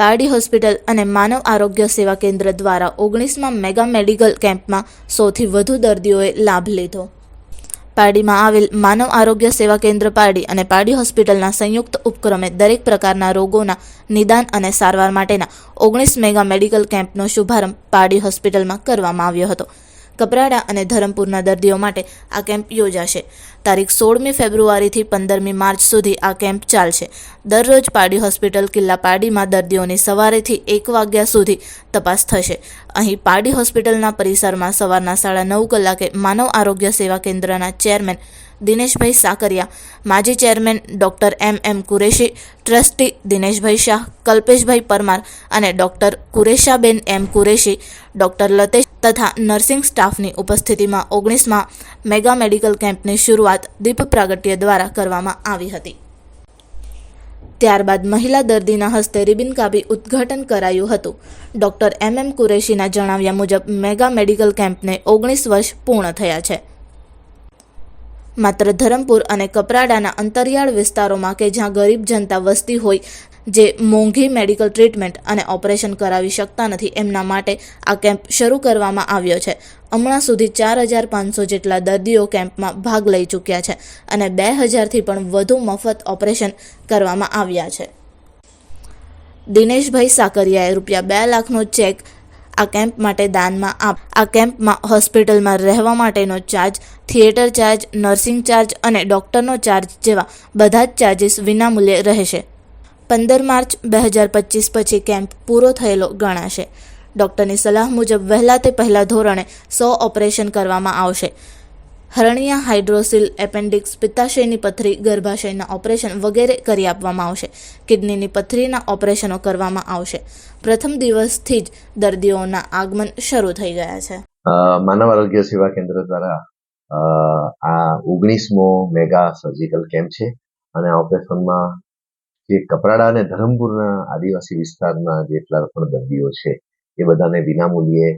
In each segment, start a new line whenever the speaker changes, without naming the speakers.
Pardi hospital અને માનવ આરોગ્ય સેવા કેન્દ્ર દ્વારા ઓગણીસમાં મેગા મેડિકલ કેમ્પમાં સૌથી વધુ દર્દીઓએ લાભ લીધો. પારડીમાં આવેલ માનવ આરોગ્ય સેવા કેન્દ્ર પારડી અને પારડી હોસ્પિટલના સંયુક્ત ઉપક્રમે દરેક પ્રકારના રોગોના નિદાન અને સારવાર માટેના ઓગણીસ મેગા મેડિકલ કેમ્પનો શુભારંભ પારડી હોસ્પિટલમાં કરવામાં આવ્યો હતો. કપરાડા અને ધરમપુરના દર્દીઓ માટે આ કેમ્પ યોજાશે. તારીખ સોળમી ફેબ્રુઆરીથી પંદરમી માર્ચ સુધી આ કેમ્પ ચાલશે. દરરોજ પાડી હોસ્પિટલ કિલ્લા પારડીમાં દર્દીઓની સવારેથી એક વાગ્યા સુધી તપાસ થશે. અહીં પાડી હોસ્પિટલના પરિસરમાં સવારના સાડા નવ કલાકે માનવ આરોગ્ય સેવા કેન્દ્રના ચેરમેન દિનેશભાઈ સાકરિયા, માજી chairman doctor M M Qureshi, trustee Dineshbhai Shah, Kalpeshbhai Parmar અને doctor Kureshaben M Qureshi, doctor Latesh તથા નર્સિંગ સ્ટાફની ઉપસ્થિતિમાં ઓગણીસમાં મેગા મેડિકલ કેમ્પની શરૂઆત દીપ પ્રાગટ્ય દ્વારા કરવામાં આવી હતી. ત્યારબાદ મહિલા દર્દીના હસ્તે રિબિન કાપી ઉદ્ઘાટન કરાયું હતું. ડૉક્ટર એમ એમ કુરેશીના જણાવ્યા મુજબ, મેગા મેડિકલ કેમ્પને ઓગણીસ વર્ષ પૂર્ણ થયા છે. માત્ર ધરમપુર અને કપરાડાના અંતરિયાળ વિસ્તારોમાં કે જ્યાં ગરીબ જનતા વસતી હોય, જે મોંઘી મેડિકલ ટ્રીટમેન્ટ અને ઓપરેશન કરાવી શકતા નથી, એમના માટે આ કેમ્પ શરૂ કરવામાં આવ્યો છે. હમણાં સુધી ચાર હજાર પાંચસો જેટલા દર્દીઓ કેમ્પમાં ભાગ લઈ ચૂક્યા છે અને બે હજારથી પણ વધુ મફત ઓપરેશન કરવામાં આવ્યા છે. દિનેશભાઈ સાકરિયાએ રૂપિયા બે લાખનો ચેક આ કેમ્પ માટે દાનમાં આપ આ કેમ્પમાં હોસ્પિટલમાં રહેવા માટેનો charge, theatre charge, nursing charge અને ડૉક્ટરનો ચાર્જ જેવા બધા જ ચાર્જીસ વિનામૂલ્યે રહેશે. પંદર માર્ચ બે હજાર પચીસ પછી કેમ્પ પૂરો થયેલો ગણાશે. ડૉક્ટરની સલાહ મુજબ વહેલા તે પહેલાં ધોરણે સો ઓપરેશન કરવામાં આવશે. હરણિયા હાઇડ્રોસિલ એપેન્ડિક્સ પિત્તાશયની પથરી ગર્ભાશયના ઓપરેશન વગેરે કરી આપવામાં આવશે. કિડનીની પથરીના ઓપરેશનો કરવામાં આવશે. પ્રથમ દિવસથી જ દર્દીઓના આગમન શરૂ થઈ ગયા છે.
માનવ આરોગ્ય સેવા કેન્દ્ર દ્વારા આ ઓગણીસમો મેગા સર્જિકલ કેમ્પ છે અને આ ઓપરેશનમાં જે કપરાડા અને ધરમપુરના આદિવાસી વિસ્તારના જેટલા પણ દર્દીઓ છે, એ બધાને વિનામૂલ્યે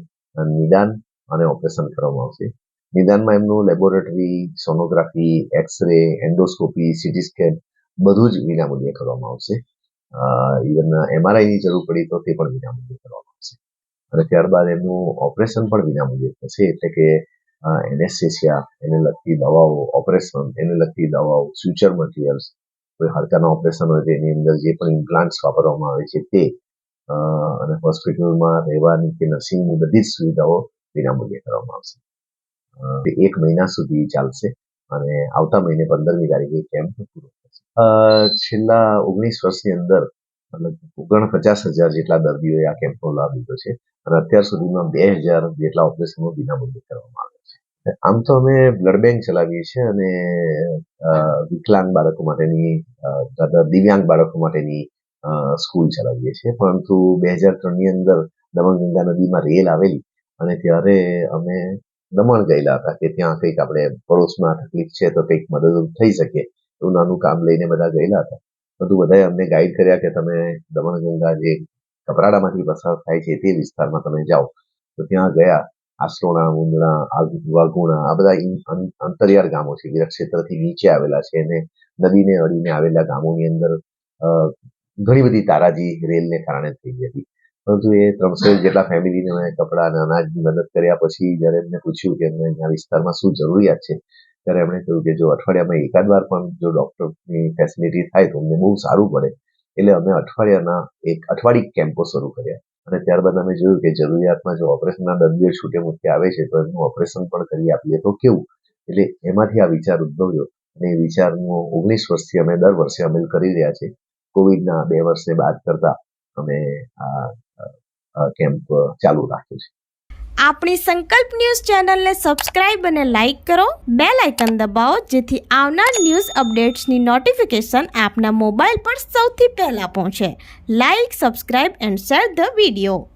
નિદાન અને ઓપરેશન કરવામાં આવશે. નિદાનમાં એમનું laboratory, sonography, X ray, endoscopy, CT scan બધું જ વિનામૂલ્યે કરવામાં આવશે. ઇવન એમઆરઆઈની જરૂર પડી તો તે પણ વિનામૂલ્યે કરવામાં આવશે. અને ત્યારબાદ એમનું ઓપરેશન પણ વિનામૂલ્યે થશે. એટલે કે એનેસ્થેસિયા, એને લગતી દવાઓ, ઓપરેશન, એને લગતી દવાઓ, ફ્યુચર મટીરિયલ્સ, કોઈ હાડકાના ઓપરેશન હોય તેની અંદર જે પણ ઇમ્પ્લાન્ટ્સ વાપરવામાં આવે છે તે અને હોસ્પિટલમાં રહેવાની કે નર્સિંગની બધી જ સુવિધાઓ વિનામૂલ્યે કરવામાં આવશે. એક મહિના સુધી ચાલશે અને આવતા મહિને પંદરમી તારીખે કેમ્પ પૂરો થશે. છેલ્લા ઓગણીસ વર્ષની અંદર લગભગ ઓગણપચાસ હજાર જેટલા દર્દીઓએ આ કેમ્પનો લાભ લીધો છે અને અત્યાર સુધીમાં બે હજાર જેટલા ઓપરેશનો વિનામૂલ્યે કરવામાં આવે છે. આમ તો અમે બ્લડ બેંક ચલાવીએ છીએ અને વિકલાંગ બાળકો માટેની દિવ્યાંગ બાળકો માટેની સ્કૂલ ચલાવીએ છીએ. પરંતુ બે હજાર ત્રણની અંદર દમણગંગા નદીમાં રેલ આવેલી અને ત્યારે અમે દમણ ગયેલા હતા કે ત્યાં કંઈક આપણે પડોશમાં તકલીફ છે તો કંઈક મદદરૂપ થઈ શકે એવું નાનું કામ લઈને બધા ગયેલા હતા. બધું બધાએ અમને ગાઈડ કર્યા કે તમે દમણગંગા જે કપરાડામાંથી પસાર થાય છે તે વિસ્તારમાં તમે જાઓ. તો ત્યાં ગયા આસરોણા મુંદણા વાઘુણા, આ બધા અંતરિયાળ ગામો છે વિરાટ ક્ષેત્રથી નીચે આવેલા છે અને નદીને અડીને આવેલા ગામોની અંદર ઘણી બધી તારાજી રેલને કારણે થઈ ગઈ હતી. પરંતુ એ ત્રણસો જેટલા ફેમિલીને અમે કપડાં અને અનાજની મદદ કર્યા પછી જ્યારે એમને પૂછ્યું કે એમને અહીંયા વિસ્તારમાં શું જરૂરિયાત છે, ત્યારે એમણે કહ્યું કે જો અઠવાડિયામાં એકાદ વાર પણ જો ડૉક્ટરની ફેસિલિટી થાય તો અમને બહુ સારું પડે. એટલે અમે અઠવાડિયાના એક અઠવાડિક કેમ્પો શરૂ કર્યા અને ત્યારબાદ અમે જોયું કે જરૂરિયાતમાં જો ઓપરેશનના દર્દીઓ છૂટે મૂકે આવે છે તો એમનું ઓપરેશન પણ કરી આપીએ તો કેવું? એટલે એમાંથી આ વિચાર ઉદ્ભવ્યો અને એ વિચારનો ઓગણીસ વર્ષથી અમે દર વર્ષે અમલ કરી રહ્યા છીએ. કોવિડના બે વર્ષે બાદ કરતા અમે આ કેમ્પ ચાલુ રાખ્યો છે.
આપણી સંકલ્પ ન્યૂઝ ચેનલને સબસ્ક્રાઇબ અને લાઇક કરો. બે લાઇકન દબાવો, જેથી આવનાર ન્યૂઝ અપડેટ્સની નોટિફિકેશન આપના મોબાઈલ પર સૌથી પહેલાં પહોંચે. Like, subscribe and share the video.